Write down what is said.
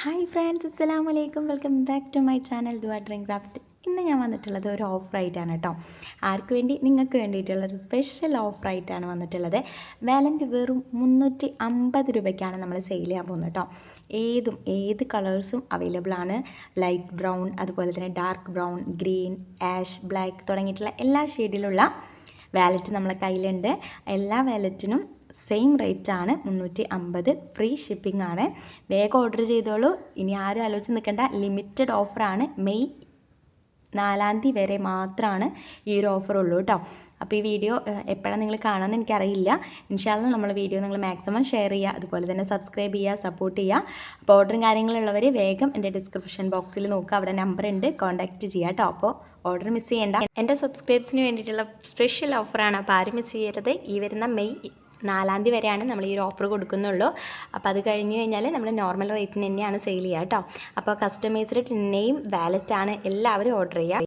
Hi friends അസ്സലാം വലൈക്കും welcome back to my channel Dhua drink craft ഇന്ന് ഞാൻ വന്നിട്ടുള്ളത് ഒരു ഓഫറായിട്ടാണ് കേട്ടോ ആർക്ക് വേണ്ടി? നിങ്ങൾക്ക് വേണ്ടിയിട്ടുള്ള ഒരു സ്പെഷ്യൽ ഓഫർ ആയിട്ടാണ് വന്നിട്ടുള്ളത്. വാലന്റ് വെറും മുന്നൂറ്റി അമ്പത് രൂപയ്ക്കാണ് നമ്മൾ സെയിൽ ചെയ്യാൻ പോകുന്നത് കേട്ടോ ഏതും ഏത് കളേഴ്സും അവൈലബിൾ ആണ്. ലൈറ്റ് ബ്രൗൺ അതുപോലെ തന്നെ dark brown green ash black തുടങ്ങിയിട്ടുള്ള എല്ലാ ഷെയ്ഡിലുള്ള വാലറ്റ് നമ്മളെ കയ്യിലുണ്ട്. എല്ലാ വാലറ്റിനും സെയിം റേറ്റ് ആണ്. മുന്നൂറ്റി അമ്പത് ഫ്രീ ഷിപ്പിംഗ് ആണ്. വേഗം ഓർഡർ ചെയ്തോളൂ. ഇനി ആരും ആലോചിച്ച് നിൽക്കേണ്ട. ലിമിറ്റഡ് ഓഫറാണ് മെയ് നാലാം തീയതി വരെ മാത്രമാണ് ഈ ഒരു ഓഫർ ഉള്ളൂ കേട്ടോ അപ്പോൾ ഈ വീഡിയോ എപ്പോഴാണ് നിങ്ങൾ കാണാമെന്ന് എനിക്കറിയില്ല. ഇൻഷാല്ല നമ്മൾ വീഡിയോ നിങ്ങൾ മാക്സിമം ഷെയർ ചെയ്യുക. അതുപോലെ തന്നെ സബ്സ്ക്രൈബ് ചെയ്യുക സപ്പോർട്ട് ചെയ്യുക. അപ്പോൾ ഓർഡറും കാര്യങ്ങളുള്ളവർ വേഗം എന്റെ ഡിസ്ക്രിപ്ഷൻ ബോക്സിൽ നോക്കുക. അവിടെ നമ്പർ ഉണ്ട്. കോൺടാക്റ്റ് ചെയ്യുക കേട്ടോ അപ്പോൾ ഓർഡർ മിസ് ചെയ്യേണ്ട. എന്റെ സബ്സ്ക്രൈബ്സിന് വേണ്ടിയിട്ടുള്ള സ്പെഷ്യൽ ഓഫറാണ് അപ്പോൾ ആരും മിസ് ചെയ്യരുത്. ഈ വരുന്ന മെയ് നാലാം തീയതി വരെയാണ് നമ്മൾ ഈ ഒരു ഓഫർ കൊടുക്കുന്നുള്ളൂ. അപ്പോൾ അത് കഴിഞ്ഞ് കഴിഞ്ഞാൽ നമ്മൾ നോർമൽ റേറ്റിന് തന്നെയാണ് സെയിൽ ചെയ്യുക കേട്ടോ. അപ്പോൾ കസ്റ്റമൈസ്ഡ് ടിന്നെയും വാലറ്റാണ് എല്ലാവരും ഓർഡർ ചെയ്യുക.